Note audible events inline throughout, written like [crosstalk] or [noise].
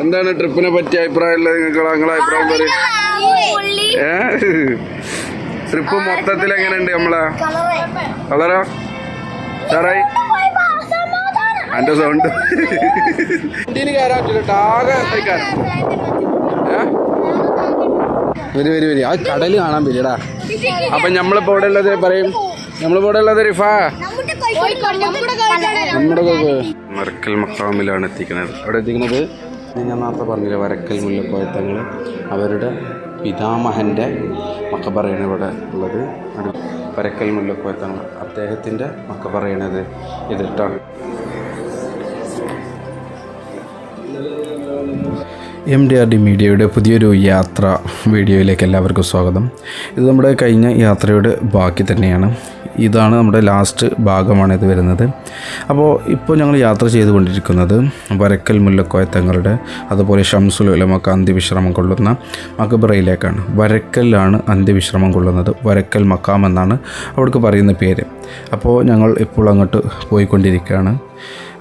എന്താണ് ട്രിപ്പിനെ പറ്റിയ അഭിപ്രായമുള്ളത് നിങ്ങൾക്ക് നിങ്ങളെ അഭിപ്രായം പറയും. ഏ? ട്രിപ്പ് മൊത്തത്തിൽ എങ്ങനെയുണ്ട് നമ്മളെ? കളറോ? സാറായി എന്റെ സൗണ്ട് വണ്ടിയിൽ കയറാൻ പറ്റില്ല ആകെ കഴിക്കാനോ വരി വരി വരി. ആ കടൽ കാണാൻ പറ്റിയടാ അപ്പൊ നമ്മളിപ്പോ ഇവിടെ ഉള്ളത് പറയും? നമ്മളിപ്പോ ഇവിടെ ഉള്ളത് റിഫാ? നമ്മുടെ മെർക്കൽ മക്കാമിലാണ് എത്തിക്കുന്നത്. അവിടെ എത്തിക്കുന്നത്? ഞാൻ നേരത്തെ പറഞ്ഞില്ല വരക്കൽ മുല്ലക്കോയത്തങ്ങൾ. അവരുടെ പിതാമഹന്റെ മക്കബറയാണ് ഇവിടെ ഉള്ളത്. വരക്കൽ മുല്ലക്കോയത്തങ്ങൾ. അദ്ദേഹത്തിന്റെ മക്കബറയാണിത്. ഇതിട്ടാണ് എം ഡി ആർ ഡി മീഡിയയുടെ പുതിയൊരു യാത്ര വീഡിയോയിലേക്ക് എല്ലാവർക്കും സ്വാഗതം. ഇത് നമ്മുടെ കഴിഞ്ഞ യാത്രയുടെ ബാക്കി തന്നെയാണ്. ഇതാണ് നമ്മുടെ ലാസ്റ്റ് ഭാഗമാണ് ഇത് വരുന്നത്. അപ്പോൾ ഇപ്പോൾ ഞങ്ങൾ യാത്ര ചെയ്തുകൊണ്ടിരിക്കുന്നത് വരക്കൽ മുല്ലക്കോയ തങ്ങളുടെ അതുപോലെ ഷംസുൽ ഉലമക്ക് അന്ത്യവിശ്രമം കൊള്ളുന്ന മകബറയിലേക്കാണ്. വരക്കലിലാണ് അന്ത്യവിശ്രമം കൊള്ളുന്നത്. വരക്കൽ മക്കാം എന്നാണ് അവിടേക്ക് പറയുന്ന പേര്. അപ്പോൾ ഞങ്ങൾ ഇപ്പോൾ അങ്ങോട്ട് പോയിക്കൊണ്ടിരിക്കുകയാണ്.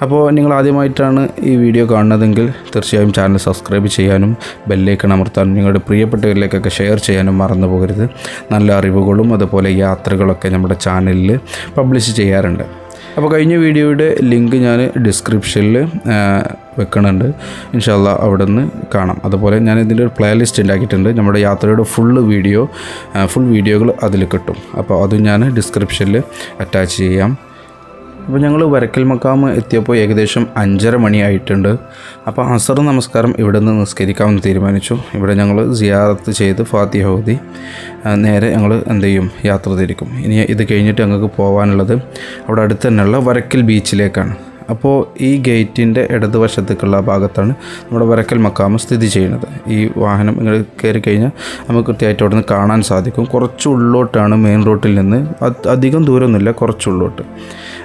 അപ്പോൾ നിങ്ങൾ ആദ്യമായിട്ടാണ് ഈ വീഡിയോ കാണുന്നതെങ്കിൽ തീർച്ചയായും ചാനൽ സബ്സ്ക്രൈബ് ചെയ്യാനും ബെല്ലേക്കൺ അമർത്താനും നിങ്ങളുടെ പ്രിയപ്പെട്ടവരിലേക്കൊക്കെ ഷെയർ ചെയ്യാനും മറന്നു പോകരുത്. നല്ല അറിവുകളും അതുപോലെ യാത്രകളൊക്കെ നമ്മുടെ ചാനലിൽ പബ്ലിഷ് ചെയ്യാറുണ്ട്. അപ്പോൾ കഴിഞ്ഞ വീഡിയോയുടെ ലിങ്ക് ഞാൻ ഡിസ്ക്രിപ്ഷനിൽ വെക്കണുണ്ട്. ഇൻഷാല്ല അവിടെ നിന്ന് കാണാം. അതുപോലെ ഞാൻ ഇതിന്റെ ഒരു പ്ലേലിസ്റ്റ് ഉണ്ടാക്കിയിട്ടുണ്ട്. നമ്മുടെ യാത്രയുടെ ഫുള്ള് വീഡിയോ ഫുൾ വീഡിയോകൾ അതിൽ കിട്ടും. അപ്പോൾ അതും ഞാൻ ഡിസ്ക്രിപ്ഷനിൽ അറ്റാച്ച് ചെയ്യാം. അപ്പോൾ ഞങ്ങൾ വരക്കൽ മക്കാമ് എത്തിയപ്പോൾ ഏകദേശം അഞ്ചര മണിയായിട്ടുണ്ട്. അപ്പോൾ അസർ നമസ്കാരം ഇവിടെ നിന്ന് നിസ്കരിക്കാമെന്ന് തീരുമാനിച്ചു. ഇവിടെ ഞങ്ങൾ സിയാറത്ത് ചെയ്ത് ഫാത്തിഹ ഓതി നേരെ ഞങ്ങൾ എന്ത് ചെയ്യും? യാത്ര തിരിക്കും. ഇനി ഇത് കഴിഞ്ഞിട്ട് ഞങ്ങൾക്ക് പോകാനുള്ളത് അവിടെ അടുത്ത് തന്നെയുള്ള വരക്കൽ ബീച്ചിലേക്കാണ്. അപ്പോൾ ഈ ഗേറ്റിന്റെ ഇടതുവശത്തേക്കുള്ള ഭാഗത്താണ് നമ്മുടെ വരക്കൽ മക്കാമ് സ്ഥിതി ചെയ്യുന്നത്. ഈ വാഹനം ഇങ്ങനെ കയറി കഴിഞ്ഞാൽ നമുക്ക് കൃത്യമായിട്ട് അവിടെ നിന്ന് കാണാൻ സാധിക്കും. കുറച്ച് ഉള്ളോട്ടാണ് മെയിൻ റോട്ടിൽ നിന്ന്. അധികം ദൂരമൊന്നുമില്ല കുറച്ച് ഉള്ളോട്ട്.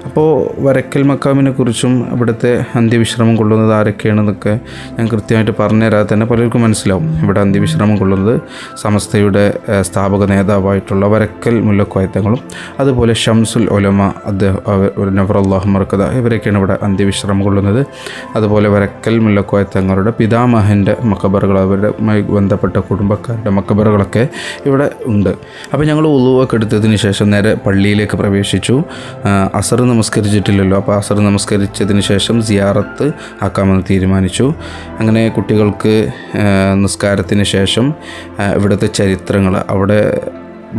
അപ്പോൾ വരക്കൽ മക്കാമിനെ കുറിച്ചും ഇവിടുത്തെ അന്ത്യവിശ്രമം കൊള്ളുന്നത് ആരൊക്കെയാണെന്നൊക്കെ ഞാൻ കൃത്യമായിട്ട് പറഞ്ഞുതരാതെ തന്നെ പലർക്കും മനസ്സിലാവും. ഇവിടെ അന്ത്യവിശ്രമം കൊള്ളുന്നത് സമസ്തയുടെ സ്ഥാപക നേതാവായിട്ടുള്ള വരക്കൽ മുല്ലക്കോയത്തങ്ങളും അതുപോലെ ഷംസുൽ ഒലമ അദ്ദേഹം നഫർ അള്ളാഹു മർക്കത ഇവരൊക്കെയാണ് ഇവിടെ അന്ത്യവിശ്രമം കൊള്ളുന്നത്. അതുപോലെ വരക്കൽ മുല്ലക്കോയത്തങ്ങളുടെ പിതാമഹന്റെ മക്കബറുകൾ അവരുമായി ബന്ധപ്പെട്ട കുടുംബക്കാരുടെ മക്കബറുകളൊക്കെ ഇവിടെ ഉണ്ട്. അപ്പോൾ ഞങ്ങൾ ഉളുവൊക്കെ എടുത്തതിന് ശേഷം നേരെ പള്ളിയിലേക്ക് പ്രവേശിച്ചു. അസറിന് നമസ്കരിച്ചിട്ടില്ലല്ലോ. അപ്പോൾ അസർ നമസ്കരിച്ചതിന് ശേഷം സിയാറത്ത് ആക്കാമെന്ന് തീരുമാനിച്ചു. അങ്ങനെ കുട്ടികൾക്ക് നിസ്കാരത്തിന് ശേഷം ഇവിടുത്തെ ചരിത്രങ്ങൾ അവിടെ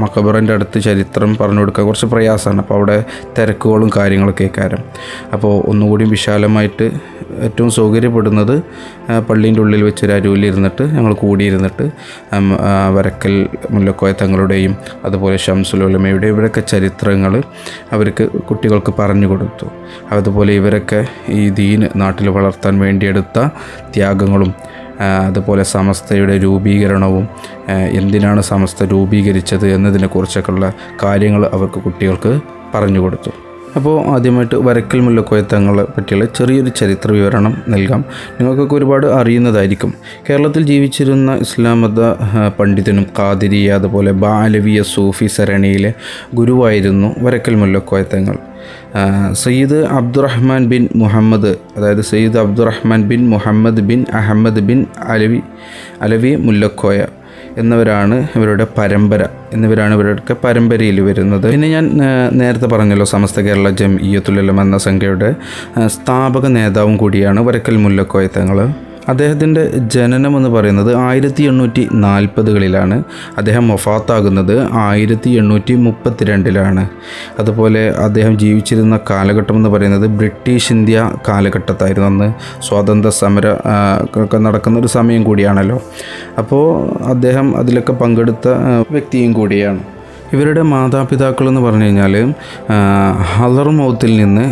മക്കബറിന്റെ അടുത്ത് ചരിത്രം പറഞ്ഞു കൊടുക്കാൻ കുറച്ച് പ്രയാസമാണ്. അപ്പോൾ അവിടെ തിരക്കുകളും കാര്യങ്ങളൊക്കെ കാര്യം അപ്പോൾ ഒന്നുകൂടി വിശാലമായിട്ട് ഏറ്റവും സൗകര്യപ്പെടുന്നത് പള്ളീന്റെ ഉള്ളിൽ വെച്ച് ഒരു അരുവിൽ ഇരുന്നിട്ട് ഞങ്ങൾ കൂടിയിരുന്നിട്ട് വരക്കൽ മുല്ലക്കോയ തങ്ങളുടെയും അതുപോലെ ഷംസുലോലമയുടെയും ഇവരൊക്കെ ചരിത്രങ്ങൾ അവർക്ക് കുട്ടികൾക്ക് പറഞ്ഞു കൊടുത്തു. അതുപോലെ ഇവരൊക്കെ ഈ ദീൻ നാട്ടിൽ വളർത്താൻ വേണ്ടിയെടുത്ത ത്യാഗങ്ങളും അതുപോലെ സമസ്തയുടെ രൂപീകരണവും എന്തിനാണ് സമസ്ത രൂപീകരിച്ചത് എന്നതിനെക്കുറിച്ചൊക്കെയുള്ള കാര്യങ്ങൾ അവർക്ക് കുട്ടികൾക്ക് പറഞ്ഞു കൊടുത്തു. അപ്പോൾ ആദ്യമായിട്ട് വരക്കൽ മുല്ലക്കോയ തങ്ങളെ പറ്റിയുള്ള ചെറിയൊരു ചരിത്ര വിവരണം നൽകാം. നിങ്ങൾക്കൊക്കെ ഒരുപാട് അറിയുന്നതായിരിക്കും. കേരളത്തിൽ ജീവിച്ചിരുന്ന ഇസ്ലാം മത പണ്ഡിതനും കാതിരി അതുപോലെ ബാലവിയ സൂഫി സരണിയിലെ ഗുരുവായിരുന്നു വരക്കൽ മുല്ലക്കോയ തങ്ങൾ സയ്യിദ് അബ്ദുറഹ്മാൻ ബിൻ മുഹമ്മദ് അതായത് സയ്യിദ് അബ്ദുറഹ്മാൻ ബിൻ മുഹമ്മദ് ബിൻ അഹമ്മദ് ബിൻ അലവി അലവി മുല്ലക്കോയ. എന്നിവരാണ് ഇവരുടെ പരമ്പര എന്നിവരാണ് ഇവരുടെ പരമ്പരയിൽ വരുന്നത്. പിന്നെ ഞാൻ നേരത്തെ പറഞ്ഞല്ലോ സമസ്ത കേരള ജം ഇയ്യത്തുലം എന്ന സംഖ്യയുടെ സ്ഥാപക നേതാവും കൂടിയാണ് വരക്കൽ മുല്ലക്കോയ തങ്ങൾ അദ്ദേഹത്തിന്റെ ജനനം എന്ന് പറയുന്നത് ആയിരത്തി എണ്ണൂറ്റി നാൽപ്പതുകളിലാണ് അദ്ദേഹം മൊഫാത്താകുന്നത് ആയിരത്തി എണ്ണൂറ്റി മുപ്പത്തിരണ്ടിലാണ് അതുപോലെ അദ്ദേഹം ജീവിച്ചിരുന്ന കാലഘട്ടം എന്ന് പറയുന്നത് ബ്രിട്ടീഷ് ഇന്ത്യ കാലഘട്ടത്തായിരുന്നു. അന്ന് സ്വാതന്ത്ര്യ സമര ഒക്കെ നടക്കുന്ന ഒരു സമയം കൂടിയാണല്ലോ. അപ്പോൾ അദ്ദേഹം അതിലൊക്കെ പങ്കെടുത്ത വ്യക്തിയും കൂടിയാണ്. ഇവരുടെ മാതാപിതാക്കൾ എന്ന് പറഞ്ഞു കഴിഞ്ഞാൽ ഹലർമൗത്തിൽ നിന്ന്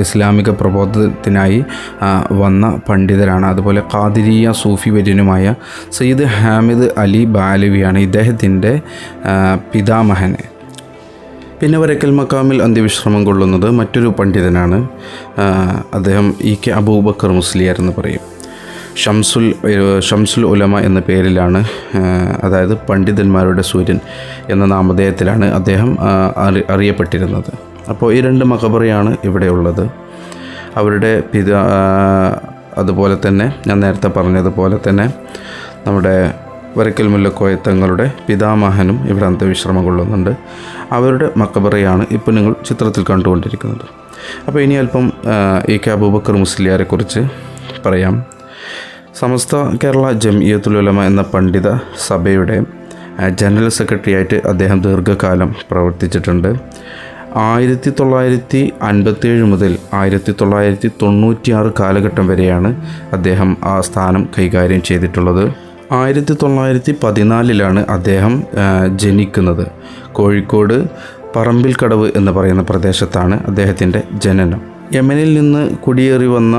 ഇസ്ലാമിക പ്രബോധത്തിനായി വന്ന പണ്ഡിതരാണ്. അതുപോലെ കാതിരിയ സൂഫി വര്യനുമായ സയ്യിദ് ഹാമിദ് അലി ബാലവിയാണ് ഇദ്ദേഹത്തിന്റെ പിതാമഹന് പിന്നെ വരക്കൽ മക്കാമിൽ അന്ത്യവിശ്രമം കൊള്ളുന്നത് മറ്റൊരു പണ്ഡിതനാണ്. അദ്ദേഹം ഇ കെ അബൂബക്കർ മുസ്ലിയാർ എന്ന് പറയും. ഷംസുൽ ഷംസുൽ ഉലമ എന്ന പേരിലാണ് അതായത് പണ്ഡിതന്മാരുടെ സൂര്യൻ എന്ന നാമധേയത്തിലാണ് അദ്ദേഹം അറി അറിയപ്പെട്ടിരുന്നത്. അപ്പോൾ ഈ രണ്ട് മകബറയാണ് ഇവിടെ ഉള്ളത്. അവരുടെ പിതാ അതുപോലെ തന്നെ ഞാൻ നേരത്തെ പറഞ്ഞതുപോലെ തന്നെ നമ്മുടെ വരക്കൽ മുല്ലക്കോയ തങ്ങളുടെ പിതാമഹനും ഇവിടെ അന്ത്യവിശ്രമം കൊള്ളുന്നുണ്ട്. അവരുടെ മക്കബറയാണ് ഇപ്പോൾ നിങ്ങൾ ചിത്രത്തിൽ കണ്ടുകൊണ്ടിരിക്കുന്നത്. അപ്പോൾ ഇനി അല്പം എ കെ അബൂബക്കർ മുസ്ലിയാരെക്കുറിച്ച് പറയാം. സമസ്ത കേരള ജംഇയത്തുലുലമ എന്ന പണ്ഡിത സഭയുടെ ജനറൽ സെക്രട്ടറി ആയിട്ട് അദ്ദേഹം ദീർഘകാലം പ്രവർത്തിച്ചിട്ടുണ്ട്. ആയിരത്തി തൊള്ളായിരത്തി അൻപത്തേഴ് മുതൽ ആയിരത്തി തൊള്ളായിരത്തി തൊണ്ണൂറ്റിയാറ് കാലഘട്ടം വരെയാണ് അദ്ദേഹം ആ സ്ഥാനം കൈകാര്യം ചെയ്തിട്ടുള്ളത്. ആയിരത്തി തൊള്ളായിരത്തി പതിനാലിലാണ് അദ്ദേഹം ജനിക്കുന്നത്. കോഴിക്കോട് പറമ്പിൽക്കടവ് എന്ന് പറയുന്ന പ്രദേശത്താണ് അദ്ദേഹത്തിന്റെ ജനനം. യമനിൽ നിന്ന് കുടിയേറി വന്ന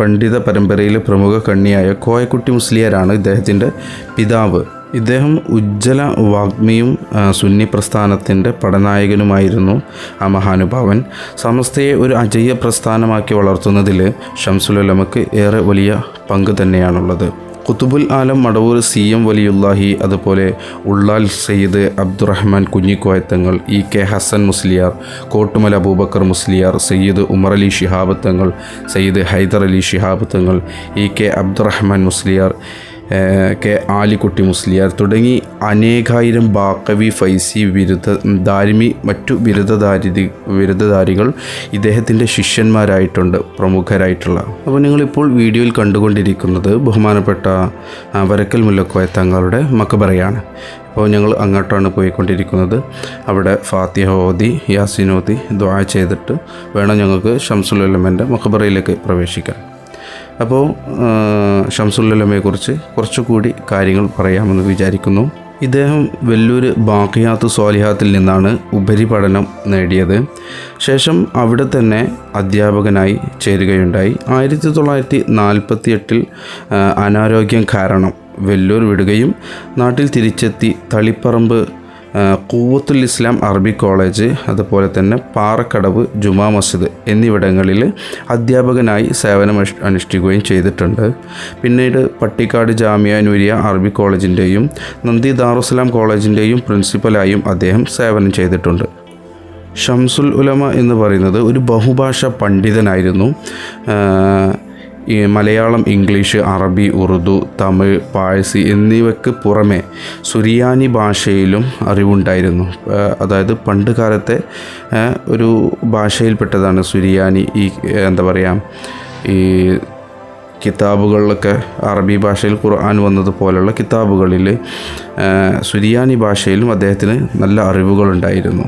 പണ്ഡിത പരമ്പരയിലെ പ്രമുഖ കണ്ണിയായ കോയക്കുട്ടി മുസ്ലിയാരാണ് ഇദ്ദേഹത്തിന്റെ പിതാവ്. ഇദ്ദേഹം ഉജ്ജ്വല വാഗ്മിയും സുന്നി പ്രസ്ഥാനത്തിന്റെ പടനായകനുമായിരുന്നു ആ മഹാനുഭാവൻ. സമസ്തയെ ഒരു അജയ്യ പ്രസ്ഥാനമാക്കി വളർത്തുന്നതിൽ ഷംസുലമക്ക് ഏറെ വലിയ പങ്ക് തന്നെയാണുള്ളത്. കുത്തുബുൽ ആലം മടവൂർ സി എം വലിയുല്ലാഹി അതുപോലെ Ullal Sayyid Abdurahman കുഞ്ഞിക്കോയത്തങ്ങൾ E K Hasan Musliyar Kottumala Abubakar Musliyar Sayyid Umar Ali Shihab Thangal Sayyid Hyder Ali ശിഹാബത്തങ്ങൾ E K Abdurahman Musliyar K Alikutty Musliyar തുടങ്ങി അനേകായിരം ബാക്കവി ഫൈസി ബിരുദ ദാരിമി മറ്റു ബിരുദധാരി ബിരുദധാരികൾ ഇദ്ദേഹത്തിന്റെ ശിഷ്യന്മാരായിട്ടുണ്ട് പ്രമുഖരായിട്ടുള്ള. അപ്പോൾ നിങ്ങളിപ്പോൾ വീഡിയോയിൽ കണ്ടുകൊണ്ടിരിക്കുന്നത് ബഹുമാനപ്പെട്ട വരക്കൽ മുല്ലക്കോയ തങ്ങളുടെ മക്കബറയാണ്. അപ്പോൾ ഞങ്ങൾ അങ്ങോട്ടാണ് പോയിക്കൊണ്ടിരിക്കുന്നത്. അവിടെ ഫാത്തിഹ ഓതി യാസിനോതി ദ്വാ ചെയ്തിട്ട് വേണം ഞങ്ങൾക്ക് ഷംസുൽ അലമന്റെ മക്കബറയിലേക്ക് പ്രവേശിക്കാൻ. അപ്പോൾ ഷംസുല്ലമയെക്കുറിച്ച് കുറച്ചുകൂടി കാര്യങ്ങൾ പറയാമെന്ന് വിചാരിക്കുന്നു. ഇദ്ദേഹം വെല്ലൂർ ബാക്കിയാത്ത് സ്വാലിഹാത്തിൽ നിന്നാണ് ഉപരിപഠനം നേടിയത്. ശേഷം അവിടെ തന്നെ അധ്യാപകനായി ചേരുകയുണ്ടായി. ആയിരത്തി തൊള്ളായിരത്തി നാൽപ്പത്തി എട്ടിൽ അനാരോഗ്യം കാരണം വെല്ലൂർ വിടുകയും നാട്ടിൽ തിരിച്ചെത്തി തളിപ്പറമ്പ് കൂവത്തുൽ ഇസ്ലാം അറബി കോളേജ് അതുപോലെ തന്നെ പാറക്കടവ് ജുമാ മസ്ജിദ് എന്നിവിടങ്ങളിൽ അധ്യാപകനായി സേവനം അനുഷ്- അനുഷ്ഠിക്കുകയും ചെയ്തിട്ടുണ്ട്. പിന്നീട് പട്ടിക്കാട് ജാമിയ നൂരിയ അറബി കോളേജിന്റെയും നന്ദി ദാറുസ്സലാം കോളേജിന്റെയും പ്രിൻസിപ്പലായും അദ്ദേഹം സേവനം ചെയ്തിട്ടുണ്ട്. ഷംസുൽ ഉലമ എന്ന് പറയുന്നത് ഒരു ബഹുഭാഷ പണ്ഡിതനായിരുന്നു. മലയാളം ഇംഗ്ലീഷ് അറബി ഉറുദു തമിഴ് പാഴ്സി എന്നിവയ്ക്ക് പുറമെ സുറിയാനി ഭാഷയിലും അറിവുണ്ടായിരുന്നു. അതായത് പണ്ട് കാലത്തെ ഒരു ഭാഷയിൽപ്പെട്ടതാണ് സുറിയാനി. ഈ എന്താ പറയുക ഈ കിതാബുകളിലൊക്കെ അറബി ഭാഷയിൽ ഖുർആൻ വന്നതുപോലുള്ള കിതാബുകളിൽ സുരിയാനി ഭാഷയിലും അദ്ദേഹത്തിന് നല്ല അറിവുകളുണ്ടായിരുന്നു.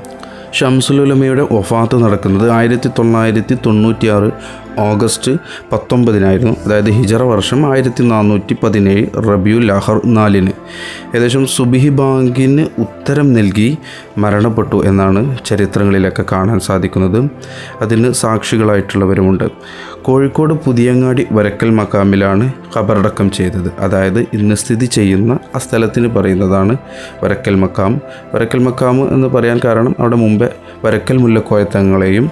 ഷംസുലുലമയുടെ ഒഫാത്ത് നടക്കുന്നത് ആയിരത്തി തൊള്ളായിരത്തി തൊണ്ണൂറ്റിയാറ് ഓഗസ്റ്റ് പത്തൊമ്പതിനായിരുന്നു. അതായത് ഹിജറ വർഷം ആയിരത്തി നാനൂറ്റി പതിനേഴ് റബിയുൽ ലഹർ നാലിന്. ഏകദേശം സുബിഹി ബാങ്കിന് ഉത്തരം നൽകി മരണപ്പെട്ടു എന്നാണ് ചരിത്രങ്ങളിലൊക്കെ കാണാൻ സാധിക്കുന്നത്. അതിന് സാക്ഷികളായിട്ടുള്ളവരുമുണ്ട്. കോഴിക്കോട് പുതിയങ്ങാടി വരക്കൽ മക്കാമിലാണ് ഖബറടക്കം ചെയ്തത്. അതായത് ഇന്ന് സ്ഥിതി ചെയ്യുന്ന ആ സ്ഥലത്തിന് പറയുന്നതാണ് വരക്കൽ മക്കാം വരക്കൽ മക്കാം എന്ന് പറയാൻ കാരണം അവിടെ മുമ്പേ വരക്കൽ മുല്ലക്കോയത്തങ്ങളെയും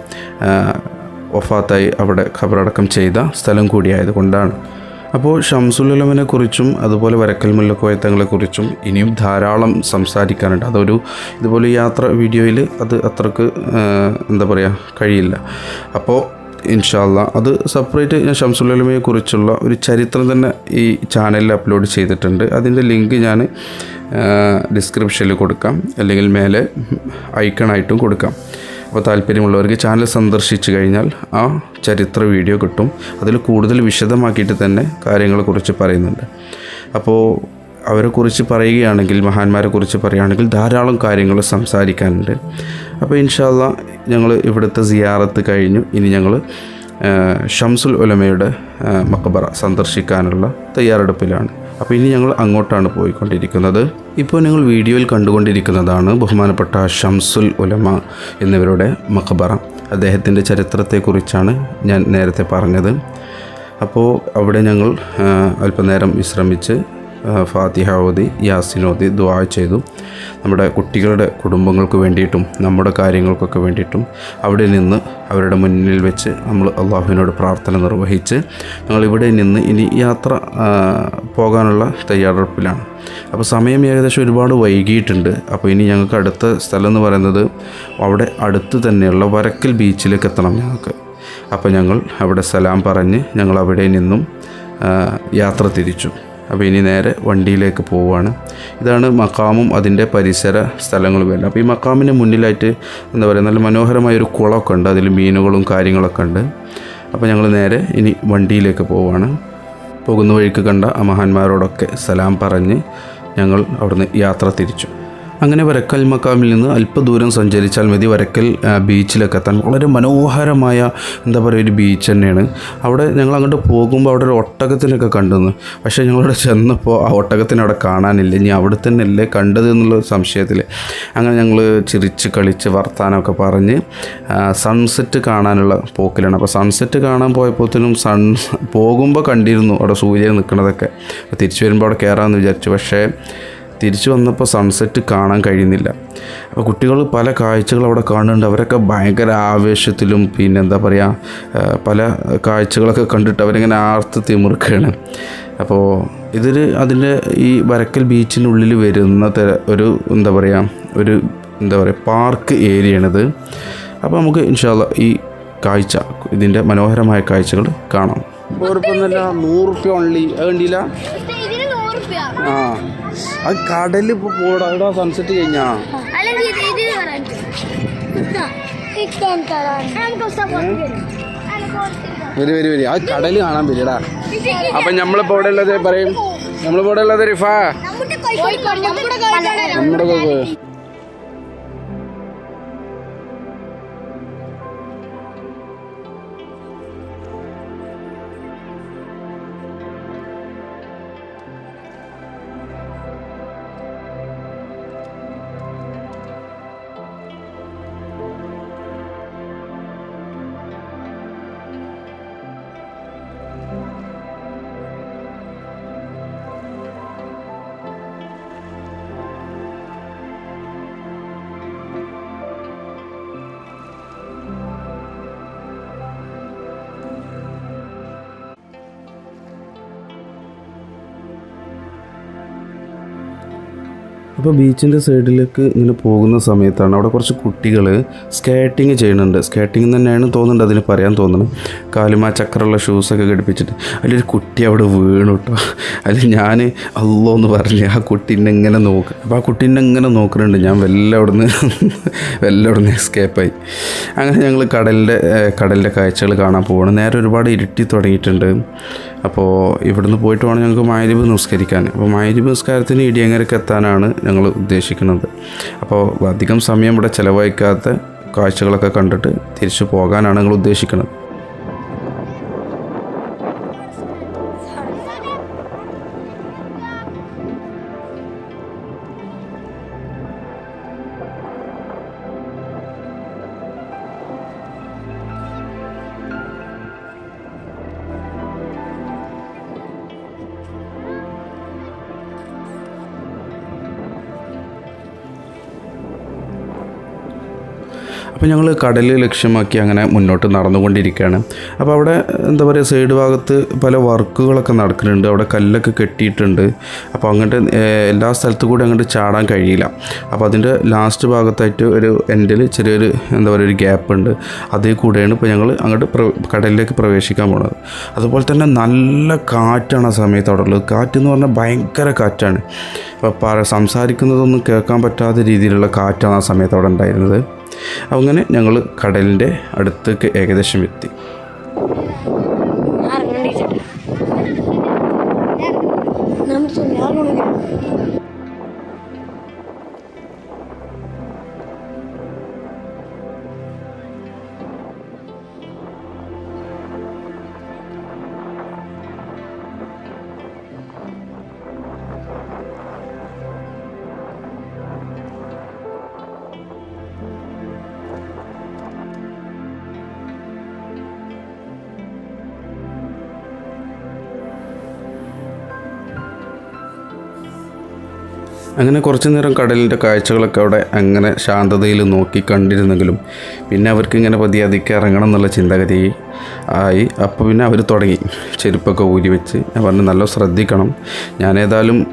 വഫാത്തായി അവിടെ ഖബറടക്കം ചെയ്ത സ്ഥലം കൂടിയായതുകൊണ്ടാണ്. അപ്പോൾ ഷംസുലമിനെ കുറിച്ചും അതുപോലെ വരക്കൽ മുല്ലക്കോയത്തങ്ങളെക്കുറിച്ചും ഇനിയും ധാരാളം സംസാരിക്കാനുണ്ട്. അതൊരു ഇതുപോലെ യാത്ര വീഡിയോയിൽ അത് അത്രയ്ക്ക് എന്താ പറയുക കഴിയില്ല. അപ്പോൾ ഇൻഷാല്ല അത് സെപ്പറേറ്റ് ഞാൻ ഷംസുലമയെ കുറിച്ചുള്ള ഒരു ചരിത്രം തന്നെ ഈ ചാനലിൽ അപ്ലോഡ് ചെയ്തിട്ടുണ്ട്. അതിന്റെ ലിങ്ക് ഞാൻ ഡിസ്ക്രിപ്ഷനിൽ കൊടുക്കാം. അല്ലെങ്കിൽ മേലെ ഐക്കണായിട്ടും കൊടുക്കാം. അപ്പോൾ താല്പര്യമുള്ളവർക്ക് ചാനൽ സന്ദർശിച്ചു കഴിഞ്ഞാൽ ആ ചരിത്ര വീഡിയോ കിട്ടും. അതിൽ കൂടുതൽ വിശദമാക്കിയിട്ട് തന്നെ കാര്യങ്ങളെക്കുറിച്ച് പറയുന്നുണ്ട്. അപ്പോൾ അവരെക്കുറിച്ച് പറയുകയാണെങ്കിൽ മഹാന്മാരെ കുറിച്ച് പറയുകയാണെങ്കിൽ ധാരാളം കാര്യങ്ങൾ സംസാരിക്കാനുണ്ട്. അപ്പോൾ ഇൻഷാല്ല ഞങ്ങൾ ഇവിടുത്തെ സിയാറത്ത് കഴിഞ്ഞു. ഇനി ഞങ്ങൾ ഷംസുൽ ഉലമയുടെ മക്കബറ സന്ദർശിക്കാനുള്ള തയ്യാറെടുപ്പിലാണ്. അപ്പോൾ ഇനി ഞങ്ങൾ അങ്ങോട്ടാണ് പോയിക്കൊണ്ടിരിക്കുന്നത്. ഇപ്പോൾ നിങ്ങൾ വീഡിയോയിൽ കണ്ടുകൊണ്ടിരിക്കുന്നതാണ് ബഹുമാനപ്പെട്ട ഷംസുൽ ഉലമ എന്നിവരുടെ മഖബറ. അദ്ദേഹത്തിന്റെ ചരിത്രത്തെക്കുറിച്ചാണ് ഞാൻ നേരത്തെ പറഞ്ഞത്. അപ്പോൾ അവിടെ ഞങ്ങൾ അല്പനേരം വിശ്രമിച്ച് ഫാത്തിഹ ഓതി യാസിൻ ഓതി ദുആ ചെയ്തു. നമ്മുടെ കുട്ടികളുടെ കുടുംബങ്ങൾക്ക് വേണ്ടിയിട്ടും നമ്മുടെ കാര്യങ്ങൾക്കൊക്കെ വേണ്ടിയിട്ടും അവിടെ നിന്ന് അവരുടെ മുന്നിൽ വെച്ച് നമ്മൾ അള്ളാഹുവിനോട് പ്രാർത്ഥന നിർവഹിച്ച് ഞങ്ങൾ ഇവിടെ നിന്ന് ഇനി യാത്ര പോകാനുള്ള തയ്യാറെടുപ്പിലാണ്. അപ്പോൾ സമയം ഏകദേശം ഒരുപാട് വൈകിയിട്ടുണ്ട്. അപ്പോൾ ഇനി ഞങ്ങൾക്ക് അടുത്ത സ്ഥലം എന്ന് പറയുന്നത് അവിടെ അടുത്ത് തന്നെയുള്ള വരക്കൽ ബീച്ചിലേക്ക് എത്തണം ഞങ്ങൾക്ക്. അപ്പോൾ ഞങ്ങൾ അവിടെ സലാം പറഞ്ഞ് ഞങ്ങൾ അവിടെ നിന്നും യാത്ര തിരിച്ചു. അപ്പോൾ ഇനി നേരെ വണ്ടിയിലേക്ക് പോവുകയാണ്. ഇതാണ് മക്കാമും അതിന്റെ പരിസര സ്ഥലങ്ങളും വരുന്നത് അപ്പോൾ ഈ മക്കാമിന് മുന്നിലായിട്ട് എന്താ പറയുക നല്ല മനോഹരമായ ഒരു കുളമൊക്കെ ഉണ്ട്. അതിൽ മീനുകളും കാര്യങ്ങളൊക്കെ ഉണ്ട്. അപ്പോൾ ഞങ്ങൾ നേരെ ഇനി വണ്ടിയിലേക്ക് പോവുകയാണ്. പോകുന്ന വഴിക്ക് കണ്ട ആ മഹാന്മാരോടൊക്കെ സലാം പറഞ്ഞ് ഞങ്ങൾ അവിടുന്ന് യാത്ര തിരിച്ചു. അങ്ങനെ വരക്കൽ മക്കാമിൽ നിന്ന് അല്പദൂരം സഞ്ചരിച്ചാൽ മതി. വരക്കൽ ബീച്ചിലൊക്കെ എത്താൻ. വളരെ മനോഹരമായ എന്താ പറയുക ഒരു ബീച്ച് തന്നെയാണ്. അവിടെ ഞങ്ങൾ അങ്ങോട്ട് പോകുമ്പോൾ അവിടെ ഒരു ഒട്ടകത്തിനൊക്കെ കണ്ടുവന്നു പക്ഷേ ഞങ്ങളവിടെ ചെന്നപ്പോൾ ആ ഒട്ടകത്തിന് അവിടെ കാണാനില്ല. ഇനി അവിടെ തന്നെ അല്ലേ കണ്ടത് എന്നുള്ള സംശയത്തിൽ അങ്ങനെ ഞങ്ങൾ ചിരിച്ച് കളിച്ച് വർത്താനമൊക്കെ പറഞ്ഞ് സൺസെറ്റ് കാണാനുള്ള പോക്കിലാണ്. അപ്പോൾ സൺസെറ്റ് കാണാൻ പോയപ്പോഴത്തേനും സൺ പോകുമ്പോൾ കണ്ടിരുന്നു അവിടെ സൂര്യൻ നിൽക്കുന്നതൊക്കെ. തിരിച്ചു വരുമ്പോൾ അവിടെ കയറാമെന്ന് വിചാരിച്ചു. പക്ഷേ തിരിച്ചു വന്നപ്പോൾ സൺസെറ്റ് കാണാൻ കഴിയുന്നില്ല. അപ്പോൾ കുട്ടികൾ പല കാഴ്ചകൾ അവിടെ കാണുന്നുണ്ട്. അവരൊക്കെ ഭയങ്കര ആവേശത്തിലും പിന്നെ എന്താ പറയുക പല കാഴ്ചകളൊക്കെ കണ്ടിട്ട് അവരിങ്ങനെ ആർത്ത് തിമിർക്കുകയാണ്. അപ്പോൾ ഇതൊരു അതിന്റെ ഈ വരക്കൽ ബീച്ചിനുള്ളിൽ വരുന്ന തര- ഒരു എന്താ പറയുക ഒരു എന്താ പറയുക പാർക്ക് ഏരിയയാണിത്. അപ്പോൾ നമുക്ക് ഇൻഷാല്ല ഈ കാഴ്ച ഇതിന്റെ മനോഹരമായ കാഴ്ചകൾ കാണാം. ഉറപ്പൊന്നുമില്ല നൂറ് റുപ്യ ഓൺലി അത് കണ്ടില്ല? ആ. അത് കടലിൽ പോടാ ഇവിടെ സൺസെറ്റ് കഴിഞ്ഞാ. വരി. വരി വരി ആ കടൽ കാണാൻ വരിടാ അപ്പൊ നമ്മളിപ്പോ ഇവിടെ ഉള്ളത് പറയും നമ്മളിപ്പോ ഇവിടെ ഉള്ളത് റിഫ. നമ്മുടെ കോഴിക്കോട്. അപ്പോൾ ബീച്ചിന്റെ സൈഡിലേക്ക് ഇങ്ങനെ പോകുന്ന സമയത്താണ് അവിടെ കുറച്ച് കുട്ടികൾ സ്കേറ്റിങ് ചെയ്യുന്നുണ്ട്. സ്കേറ്റിംഗ് തന്നെയാണ് തോന്നുന്നുണ്ട് അതിന് പറയാൻ തോന്നുന്നത് കാലുമാ ചക്രമുള്ള ഷൂസൊക്കെ ഘടിപ്പിച്ചിട്ട്. അതിലൊരു കുട്ടി അവിടെ വീണു കേട്ടോ അതിൽ ഞാൻ അല്ലോ എന്ന് പറഞ്ഞ് ആ കുട്ടീനെ ഇങ്ങനെ നോക്ക്. അപ്പോൾ ആ കുട്ടീനെ ഇങ്ങനെ നോക്കുന്നുണ്ട്. ഞാൻ വല്ല അവിടെ നിന്ന് [laughs] വല്ല അവിടെ നിന്ന് എസ്കേപ്പായി അങ്ങനെ ഞങ്ങൾ കടലിന്റെ കടലിന്റെ കാഴ്ചകൾ കാണാൻ പോവാണ്. നേരെ ഒരുപാട് ഇരുട്ടി തുടങ്ങിയിട്ടുണ്ട്. അപ്പോൾ ഇവിടുന്ന് പോയിട്ട് വേണം ഞങ്ങൾക്ക് മായരിബ് നിസ്കരിക്കാൻ. അപ്പോൾ മായരിബ് നിസ്കാരത്തിന് ഇടിയങ്ങരക്ക് എത്താനാണ് ഞങ്ങൾ ഉദ്ദേശിക്കുന്നത്. അപ്പോൾ അധികം സമയം ഇവിടെ ചിലവഴിക്കാത്ത കാഴ്ചകളൊക്കെ കണ്ടിട്ട് തിരിച്ചു പോകാനാണ് ഞങ്ങൾ ഉദ്ദേശിക്കുന്നത്. അപ്പോൾ ഞങ്ങൾ കടൽ ലക്ഷ്യമാക്കി അങ്ങനെ മുന്നോട്ട് നടന്നുകൊണ്ടിരിക്കുകയാണ്. അപ്പോൾ അവിടെ എന്താ പറയുക സൈഡ് ഭാഗത്ത് പല വർക്കുകളൊക്കെ നടക്കുന്നുണ്ട്. അവിടെ കല്ലൊക്കെ കെട്ടിയിട്ടുണ്ട്. അപ്പോൾ അങ്ങോട്ട് എല്ലാ സ്ഥലത്തു കൂടി അങ്ങോട്ട് ചാടാൻ കഴിയില്ല. അപ്പോൾ അതിന്റെ ലാസ്റ്റ് ഭാഗത്തായിട്ട് ഒരു എൻഡിൽ ചെറിയൊരു എന്താ പറയുക ഒരു ഗ്യാപ്പ് ഉണ്ട്. അതേ കൂടെയാണ് ഇപ്പോൾ ഞങ്ങൾ അങ്ങോട്ട് കടലിലേക്ക് പ്രവേശിക്കാൻ പോണത്. അതുപോലെ തന്നെ നല്ല കാറ്റാണ് ആ സമയത്ത് അവിടെ ഉള്ളത്. കാറ്റ് എന്ന് പറഞ്ഞാൽ ഭയങ്കര കാറ്റാണ്. അപ്പോൾ സംസാരിക്കുന്നതൊന്നും കേൾക്കാൻ പറ്റാത്ത രീതിയിലുള്ള കാറ്റാണ് ആ സമയത്ത് അവിടെ ഉണ്ടായിരുന്നത്. അങ്ങനെ ഞങ്ങൾ കടലിന്റെ അടുത്തേക്ക് ഏകദേശം എത്തി. അങ്ങനെ കുറച്ചു നേരം കടലിന്റെ കാഴ്ചകളൊക്കെ അവിടെ അങ്ങനെ ശാന്തതയിൽ നോക്കി കണ്ടിരുന്നെങ്കിലും പിന്നെ അവർക്ക് ഇങ്ങനെ പതിയെ അതിക്ക് ഇറങ്ങണം എന്നുള്ള ചിന്താഗതി ആയി. അപ്പോൾ പിന്നെ അവർ തുടങ്ങി. ചെരുപ്പൊക്കെ ഊരി വെച്ച്. ഞാൻ പറഞ്ഞു നല്ല ശ്രദ്ധിക്കണം. ഞാൻ ഏതായാലും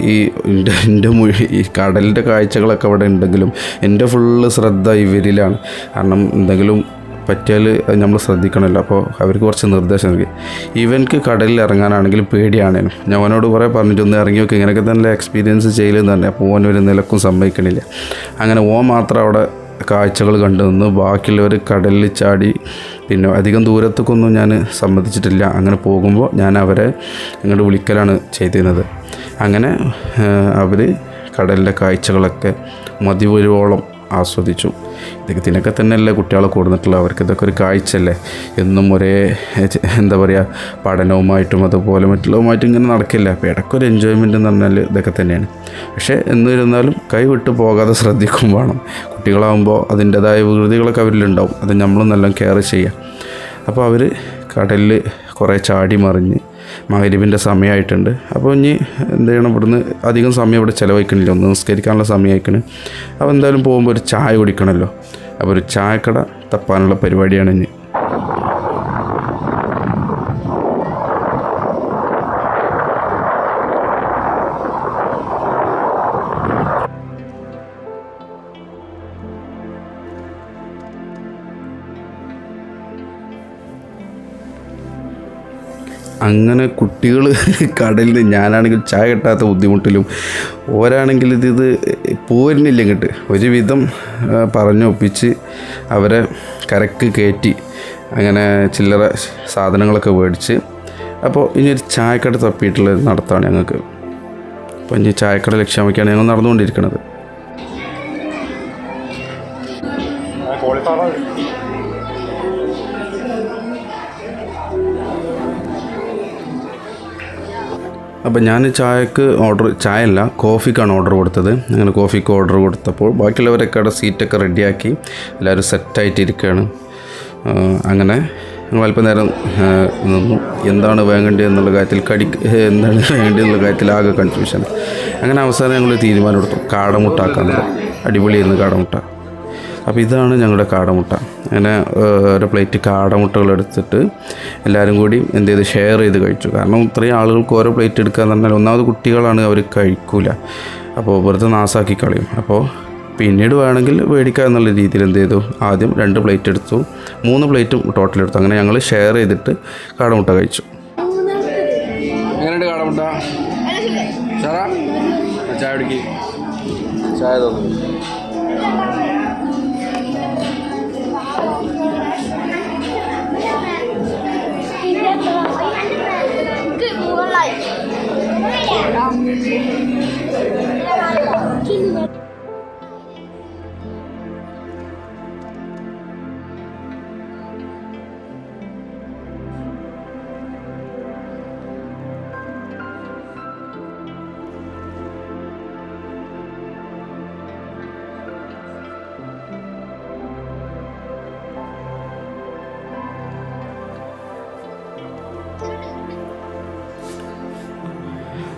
ഈ എന്റെ എന്റെ ഈ കടലിന്റെ കാഴ്ചകളൊക്കെ അവിടെ ഉണ്ടെങ്കിലും എന്റെ ഫുള്ള് ശ്രദ്ധ ഇവരിലാണ്. കാരണം എന്തെങ്കിലും പറ്റിയാൽ നമ്മൾ ശ്രദ്ധിക്കണമല്ലോ. അപ്പോൾ അവർക്ക് കുറച്ച് നിർദ്ദേശം നൽകി. ഇവൻക്ക് കടലിൽ ഇറങ്ങാനാണെങ്കിലും പേടിയാണേനും. ഞാൻ അവനോട് കുറേ പറഞ്ഞിട്ട് ഒന്ന് ഇറങ്ങി നോക്കി. ഇങ്ങനെയൊക്കെ തന്നെ എക്സ്പീരിയൻസ് ചെയ്യലെന്ന് തന്നെ അപ്പോൾ ഓൻ ഒരു നിലക്കും സമ്മതിക്കണില്ല. അങ്ങനെ ഓൻ മാത്രം അവിടെ കാഴ്ചകൾ കണ്ടു നിന്ന് ബാക്കിയുള്ളവർ കടലിൽ ചാടി പിന്നെ അധികം ദൂരത്തേക്കൊന്നും ഞാൻ സമ്മതിച്ചിട്ടില്ല. അങ്ങനെ പോകുമ്പോൾ ഞാൻ അവരെ ഇങ്ങോട്ട് വിളിക്കലാണ് ചെയ്തിരുന്നത്. അങ്ങനെ അവർ കടലിന്റെ കാഴ്ചകളൊക്കെ മതിവരുവോളം ആസ്വദിച്ചു. ഇതൊക്കെ ഇതിനൊക്കെ തന്നെയല്ലേ കുട്ടികളെ കൂടുന്നിട്ടുള്ളത്? അവർക്ക് ഇതൊക്കെ ഒരു കാഴ്ചയല്ലേ? എന്നും ഒരേ എന്താ പറയുക പഠനവുമായിട്ടും അതുപോലെ മറ്റുള്ളതുമായിട്ടും ഇങ്ങനെ നടക്കില്ല. അപ്പോൾ ഇടയ്ക്കൊരു എൻജോയ്മെന്റ് എന്ന് പറഞ്ഞാൽ ഇതൊക്കെ തന്നെയാണ്. പക്ഷേ എന്നിരുന്നാലും കൈ വിട്ട് പോകാതെ ശ്രദ്ധിക്കും വേണം. കുട്ടികളാകുമ്പോൾ അതിന്റെതായ വികൃതികളൊക്കെ അവരിലുണ്ടാവും. അത് നമ്മളും നല്ല കെയർ ചെയ്യുക അപ്പോൾ അവർ കടലിൽ കുറേ ചാടി മറിഞ്ഞ് മകരിവിന്റെ സമയമായിട്ടുണ്ട്. അപ്പോൾ ഇനി എന്ത് ചെയ്യണം ഇവിടുന്ന് അധികം സമയം ഇവിടെ ചിലവഴിക്കണില്ല. ഒന്ന് നിസ്കരിക്കാനുള്ള സമയമായിക്കണ് അപ്പോൾ എന്തായാലും പോകുമ്പോൾ ഒരു ചായ കുടിക്കണമല്ലോ. അപ്പോൾ ഒരു ചായക്കട തപ്പാനുള്ള പരിപാടിയാണ് ഇനി. അങ്ങനെ കുട്ടികൾ [laughs] കടലിൽ ഞാനാണെങ്കിൽ ചായ കിട്ടാത്ത ബുദ്ധിമുട്ടിലും ഓരാണെങ്കിൽ ഇത് ഇത് പോരുന്നില്ല ഇങ്ങോട്ട്. ഒരുവിധം പറഞ്ഞൊപ്പിച്ച് അവരെ കരക്ക് കയറ്റി അങ്ങനെ ചില്ലറ സാധനങ്ങളൊക്കെ മേടിച്ച് അപ്പോൾ ഇനി ഒരു ചായക്കട തപ്പിയിട്ടുള്ള നടത്താണ് ഞങ്ങൾക്ക്. അപ്പോൾ ഇനി ചായക്കട ലക്ഷ്യം വയ്ക്കുകയാണ് ഞങ്ങൾ നടന്നുകൊണ്ടിരിക്കുന്നത്. അപ്പോൾ ഞാൻ ചായക്ക് ഓർഡർ ചായ അല്ല കോഫിക്കാണ് ഓർഡർ കൊടുത്തത്. അങ്ങനെ കോഫിക്ക് ഓർഡർ കൊടുത്തപ്പോൾ ബാക്കിയുള്ളവരൊക്കെ അവിടെ സീറ്റൊക്കെ റെഡിയാക്കി എല്ലാവരും സെറ്റായിട്ടിരിക്കുകയാണ് അങ്ങനെ ഞങ്ങൾ അല്പം നേരം നിന്നു. എന്താണ് വേണ്ടത് എന്നുള്ള കാര്യത്തിൽ കടി എന്താണ് വേണ്ടത് എന്നുള്ള കാര്യത്തിൽ ആകെ കൺഫ്യൂഷൻ അങ്ങനെ അവസാനം ഞങ്ങൾ തീരുമാനം എടുത്തു. കാടമുട്ടാക്കാൻ അടിപൊളിയായിരുന്നു കാടമുട്ട. അപ്പോൾ ഇതാണ് ഞങ്ങളുടെ കാടമുട്ട. അങ്ങനെ ഒരു പ്ലേറ്റ് കാടമുട്ടകൾ എടുത്തിട്ട് എല്ലാവരും കൂടി എന്ത് ചെയ്ത് ഷെയർ ചെയ്ത് കഴിച്ചു. കാരണം ഇത്രയും ആളുകൾക്ക് ഓരോ പ്ലേറ്റ് എടുക്കുക എന്ന് പറഞ്ഞാൽ ഒന്നാമത് കുട്ടികളാണ് അവർ കഴിക്കൂല. അപ്പോൾ വെറുതെ നാസാക്കി കളയും. അപ്പോൾ പിന്നീട് വേണമെങ്കിൽ മേടിക്കുക എന്നുള്ള രീതിയിൽ എന്ത് ചെയ്തു? ആദ്യം രണ്ട് പ്ലേറ്റ് എടുത്തു. മൂന്ന് പ്ലേറ്റും ടോട്ടൽ എടുത്തു. അങ്ങനെ ഞങ്ങൾ ഷെയർ ചെയ്തിട്ട് കാടമുട്ട കഴിച്ചു. എങ്ങനെയുണ്ട് കാടമുട്ട? ചായ ചായ തോന്നുന്നു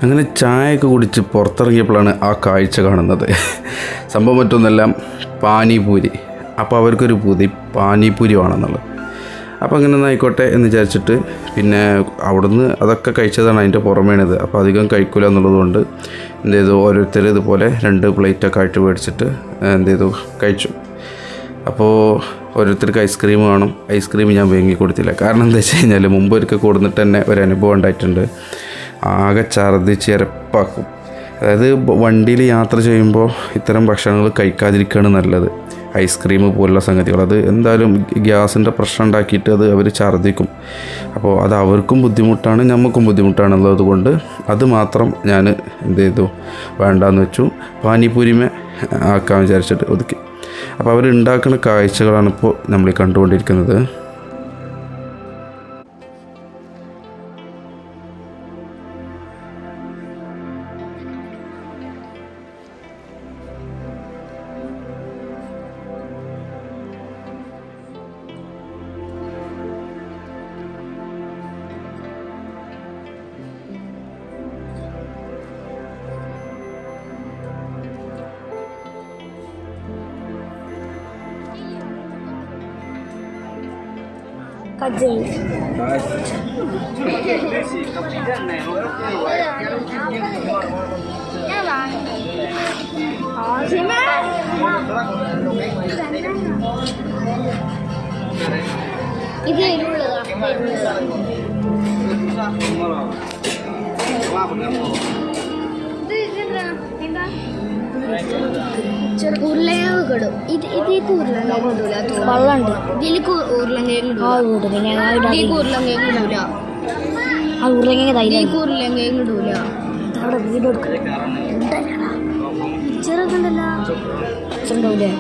അങ്ങനെ ചായയൊക്കെ കുടിച്ച് പുറത്തിറങ്ങിയപ്പോഴാണ് ആ കാഴ്ച കാണുന്നത്. സംഭവം മറ്റൊന്നെല്ലാം പാനിപൂരി. അപ്പോൾ അവർക്കൊരു പൂതി പാനിപൂരി വേണമെന്നുള്ളത് അപ്പോൾ അങ്ങനെ ഒന്ന് ആയിക്കോട്ടെ എന്ന് വിചാരിച്ചിട്ട് പിന്നെ അവിടുന്ന് അതൊക്കെ കഴിച്ചതാണ് അതിന്റെ പുറമേണിത്. അപ്പോൾ അധികം കഴിക്കില്ല എന്നുള്ളതുകൊണ്ട് എന്ത് ചെയ്തു? ഓരോരുത്തർ ഇതുപോലെ രണ്ട് പ്ലേറ്റൊക്കെ ആയിട്ട് മേടിച്ചിട്ട് എന്ത് ചെയ്തു? കഴിച്ചു. അപ്പോൾ ഓരോരുത്തർക്ക് ഐസ്ക്രീം വേണം. ഐസ്ക്രീം ഞാൻ വാങ്ങി കൊടുത്തില്ല. കാരണം എന്താ വെച്ച് കഴിഞ്ഞാൽ മുമ്പ് ഒരിക്കൽ കൊടുത്തിട്ട് തന്നെ ഒരു അനുഭവം ഉണ്ടായിട്ടുണ്ട്. ആകെ ഛർദ്ദിച്ച് ഇരപ്പാക്കും അതായത് വണ്ടിയിൽ യാത്ര ചെയ്യുമ്പോൾ ഇത്തരം ഭക്ഷണങ്ങൾ കഴിക്കാതിരിക്കുകയാണ് നല്ലത്. ഐസ്ക്രീം പോലുള്ള സംഗതികൾ. അത് എന്തായാലും ഗ്യാസിന്റെ പ്രശ്നം ഉണ്ടാക്കിയിട്ട് അത് അവർ ഛർദ്ദിക്കും. അപ്പോൾ അത് അവർക്കും ബുദ്ധിമുട്ടാണ് നമുക്കും ബുദ്ധിമുട്ടാണുള്ളത് കൊണ്ട് അത് മാത്രം ഞാൻ എന്ത് ചെയ്തു? വേണ്ടാന്ന് വെച്ചു. പാനിപൂരിമേ ആക്കാൻ വിചാരിച്ചിട്ട് ഒതുക്കി. അപ്പോൾ അവർ ഉണ്ടാക്കുന്ന കാഴ്ചകളാണ് ഇപ്പോൾ നമ്മൾ കണ്ടുകൊണ്ടിരിക്കുന്നത്. ഞാൻ വാങ്ങി ആവശ്യമേ ഇത് ഉരുളങ്ങ കിടും ഇത് ഇതിലേക്ക് ഉരുളങ്ങ ഇടൂല വെള്ളമുണ്ട് ഇതിലേക്ക് ഉരുളങ്ങ ഇടൂല. ഇതിലേക്ക് ഉരുളങ്ങ ഇടൂല. ആ ഉരുളങ്ങ ഇതിലേക്ക് ഉരുളങ്ങ ഇടൂല. അവിടെ വീഡിയോ ചെറുതുണ്ടല്ലോ. ഉണ്ടാവില്ലേ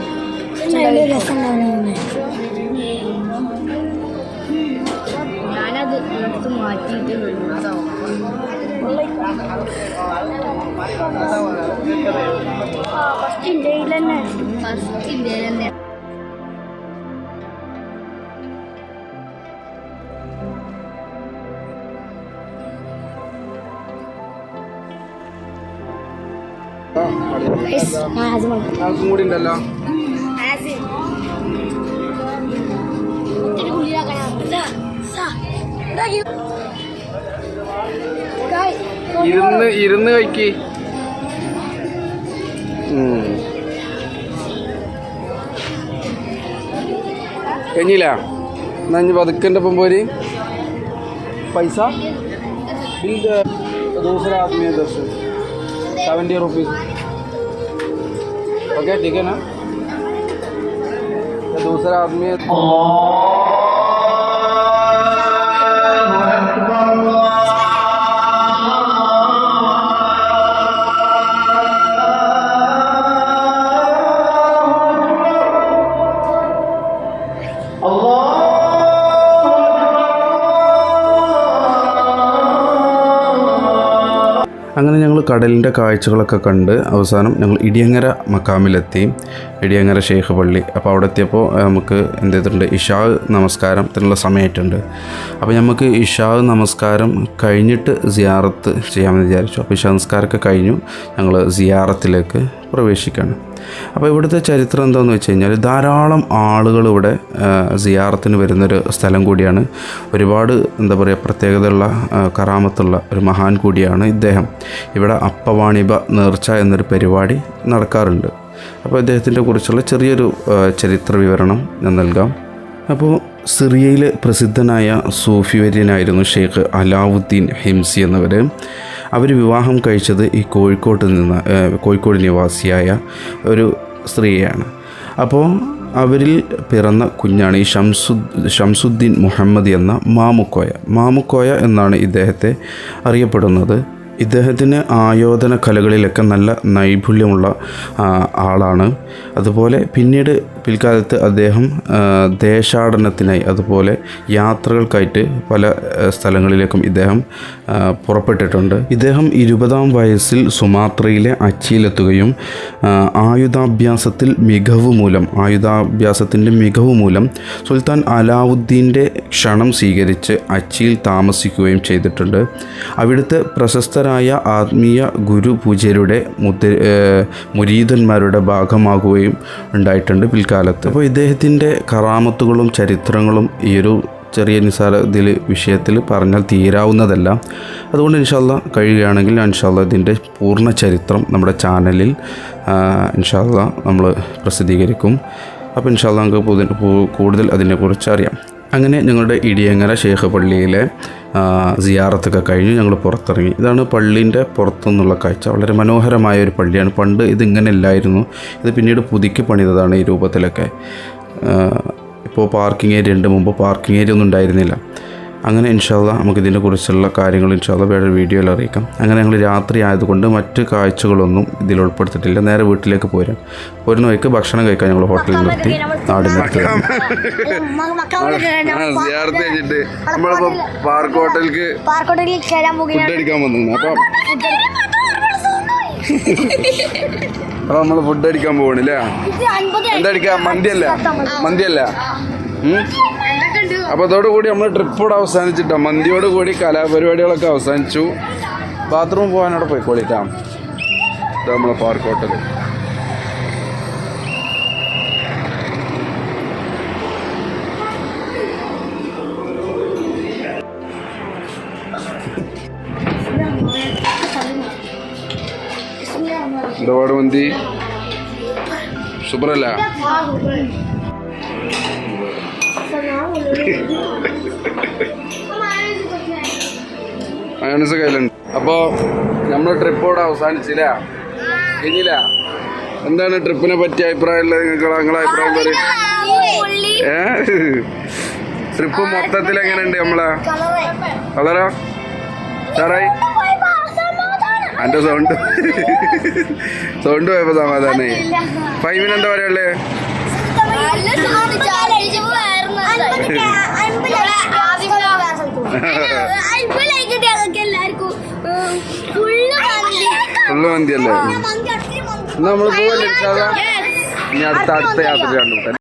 ഞാനത് എടുത്ത് മാറ്റിയിട്ട് വിടും അതാവും ഫസ്റ്റ് ഇന്ത്യയിൽ തന്നെ ഫസ്റ്റ് ഇന്ത്യയിൽ തന്നെ ഞാൻ അത് ഇരുന്ന് ഇരുന്ന് കഴിക്ക്. കഴിഞ്ഞില്ല? എന്നാ ഇനി പതുക്കന്റെ ഒപ്പം പോര്. പൈസ? ദൂസര ആദ്മീയ ദർശൻ. സെവന്റി റുപ്പീസ് ഓക്കെ ഠീക്ക് ദൂസര ആത്മീയ അങ്ങനെ ഞങ്ങൾ കടലിന്റെ കാഴ്ചകളൊക്കെ കണ്ട് അവസാനം ഞങ്ങൾ ഇടിയങ്ങര മക്കാമിലെത്തി. ഇടിയങ്ങര ഷെയ്ഖ് പള്ളി. അപ്പോൾ അവിടെ എത്തിയപ്പോൾ നമുക്ക് എന്ത് ചെയ്തിട്ടുണ്ട്? ഇഷാ നമസ്കാരത്തിനുള്ള സമയമായിട്ടുണ്ട്. അപ്പോൾ നമുക്ക് ഇഷാ നമസ്കാരം കഴിഞ്ഞിട്ട് സിയാറത്ത് ചെയ്യാമെന്ന് വിചാരിച്ചു. അപ്പോൾ ഇഷാ നമസ്കാരമൊക്കെ കഴിഞ്ഞു. ഞങ്ങൾ സിയാറത്തിലേക്ക് പ്രവേശിക്കുകയാണ്. അപ്പോൾ ഇവിടുത്തെ ചരിത്രം എന്താണെന്ന് വെച്ച് കഴിഞ്ഞാൽ ധാരാളം ആളുകൾ ഇവിടെ സിയാറത്തിന് വരുന്നൊരു സ്ഥലം കൂടിയാണ്. ഒരുപാട് എന്താ പറയുക പ്രത്യേകതയുള്ള കറാമത്തുള്ള ഒരു മഹാൻ കൂടിയാണ് ഇദ്ദേഹം. ഇവിടെ അപ്പവാണിബ നേർച്ച എന്നൊരു പരിപാടി നടക്കാറുണ്ട്. അപ്പോൾ ഇദ്ദേഹത്തിന്റെ കുറിച്ചുള്ള ചെറിയൊരു ചരിത്ര വിവരണം ഞാൻ നൽകാം. അപ്പോൾ സിറിയയിലെ പ്രസിദ്ധനായ സൂഫി വര്യനായിരുന്നു ഷെയ്ഖ് അലാവുദ്ദീൻ ഹിംസി എന്നിവർ അവർ വിവാഹം കഴിച്ചത് ഈ കോഴിക്കോട്ട് നിന്ന് കോഴിക്കോട് നിവാസിയായ ഒരു സ്ത്രീയാണ്. അപ്പോൾ അവരിൽ പിറന്ന കുഞ്ഞാണ് ഈ ഷംസു ഷംസുദ്ദീൻ മുഹമ്മദ് എന്ന മാമുക്കോയ. മാമുക്കോയ എന്നാണ് ഇദ്ദേഹത്തെ അറിയപ്പെടുന്നത്. ഇദ്ദേഹത്തിന് ആയോധന കലകളിലൊക്കെ നല്ല നൈപുണ്യമുള്ള ആളാണ്. അതുപോലെ പിന്നീട് പിൽക്കാലത്ത് അദ്ദേഹം ദേശാടനത്തിനായി അതുപോലെ യാത്രകൾക്കായിട്ട് പല സ്ഥലങ്ങളിലേക്കും ഇദ്ദേഹം പുറപ്പെട്ടിട്ടുണ്ട്. ഇദ്ദേഹം ഇരുപതാം വയസ്സിൽ സുമാത്രയിലെ അച്ചിയിലെത്തുകയും ആയുധാഭ്യാസത്തിൽ മികവ് മൂലം ആയുധാഭ്യാസത്തിന്റെ മികവ് മൂലം സുൽത്താൻ അലാവുദ്ദീന്റെ ക്ഷണം സ്വീകരിച്ച് അച്ചിയിൽ താമസിക്കുകയും ചെയ്തിട്ടുണ്ട്. അവിടുത്തെ പ്രശസ്തരായ ആത്മീയ ഗുരു പൂജരുടെ മുദ്ര മുരീതന്മാരുടെ ഭാഗമാകുകയും ഉണ്ടായിട്ടുണ്ട് പിൽക്കാലത്ത്. അപ്പോൾ ഇദ്ദേഹത്തിന്റെ കറാമത്തുകളും ചരിത്രങ്ങളും ഈ ഒരു ചെറിയ നിസാര ഇതിൽ വിഷയത്തിൽ പറഞ്ഞാൽ തീരാവുന്നതല്ല. അതുകൊണ്ട് ഇൻഷാല്ല കഴിയുകയാണെങ്കിൽ ഇൻഷാല്ല ഇതിന്റെ പൂർണ ചരിത്രം നമ്മുടെ ചാനലിൽ ഇൻഷാല്ല നമ്മൾ പ്രസിദ്ധീകരിക്കും. അപ്പോൾ ഇൻഷാല്ല നമുക്ക് കൂടുതൽ അതിനെക്കുറിച്ച് അറിയാം. അങ്ങനെ ഞങ്ങളുടെ ഇടിയങ്ങര ഷേഖ് പള്ളിയിലെ സിയാറത്തൊക്കെ കഴിഞ്ഞ് ഞങ്ങൾ പുറത്തിറങ്ങി. ഇതാണ് പള്ളീന്റെ പുറത്തുനിന്നുള്ള കാഴ്ച. വളരെ മനോഹരമായ ഒരു പള്ളിയാണ്. പണ്ട് ഇതിങ്ങനെ ഇല്ലായിരുന്നു. ഇത് പിന്നീട് പുതുക്കി പണിതതാണ് ഈ രൂപത്തിലൊക്കെ. ഇപ്പോൾ പാർക്കിംഗ് ഏരിയ ഉണ്ട്. മുമ്പ് പാർക്കിംഗ് ഏരിയ ഒന്നും ഉണ്ടായിരുന്നില്ല. അങ്ങനെ ഇൻഷാല്ല നമുക്ക് ഇതിനെ കുറിച്ചുള്ള കാര്യങ്ങൾ ഇൻഷാല്ല വേറെ വീഡിയോയിൽ അറിയിക്കാം. അങ്ങനെ ഞങ്ങൾ രാത്രി ആയതുകൊണ്ട് മറ്റ് കാഴ്ചകളൊന്നും ഇതിൽ ഉൾപ്പെടുത്തിയിട്ടില്ല. നേരെ വീട്ടിലേക്ക് പോരാം. ഒരു നോയ്ക്ക് ഭക്ഷണം കഴിക്കാൻ ഞങ്ങൾ ഹോട്ടലിൽ നിർത്തി. നാടിനടുത്ത് നമ്മളിപ്പോൾ പാർക്ക് ഹോട്ടലിൽ കയറാൻ പോകുകയാണ് വന്നു. അപ്പം നമ്മൾ നമ്മൾ ഫുഡ് അടിക്കാൻ പോകണില്ലേ എന്താ അടിക്കുക മന്തിയല്ല? മന്തിയല്ല? ഉണ്ട് അതോടുകൂടി നമ്മൾ ട്രിപ്പ് അവസാനിച്ചിട്ടാ അവസാനിച്ചിട്ടോ. മന്തിയോട് കൂടി കലാപരിപാടികളൊക്കെ അവസാനിച്ചു. ബാത്റൂം പോകാനോടെ പോയിക്കോളിട്ടാ. നമ്മളെ പാർക്ക് ഹോട്ടൽ ഒരുപാട് മന്തി സൂപ്പറല്ല മയോണീസ് കയ്യിലുണ്ട്. അപ്പോ നമ്മുടെ ട്രിപ്പ് ഇവിടെ അവസാനിച്ചില്ല? കഴിഞ്ഞില്ല എന്താണ് ട്രിപ്പിനെ പറ്റിയ അഭിപ്രായം ഉള്ളത് നിങ്ങൾക്ക് നിങ്ങളെ അഭിപ്രായം പറയും. ട്രിപ്പ് മൊത്തത്തിൽ എങ്ങനെയുണ്ട് നമ്മളെ? കളറോ? സാറായി എന്റെ സൗണ്ട്. സൗണ്ട് പോയപ്പോ സമാധാനായി ഫൈവിന് എന്താ പറയാ [laughs] എല്ലാവർക്കും ഫുള്ള് മന്തി. അല്ലേ? എന്നാ നമ്മൾ പോവല്ലേ? ഇനി അടുത്ത അടുത്ത യാത്ര കണ്ടുമുട്ടാം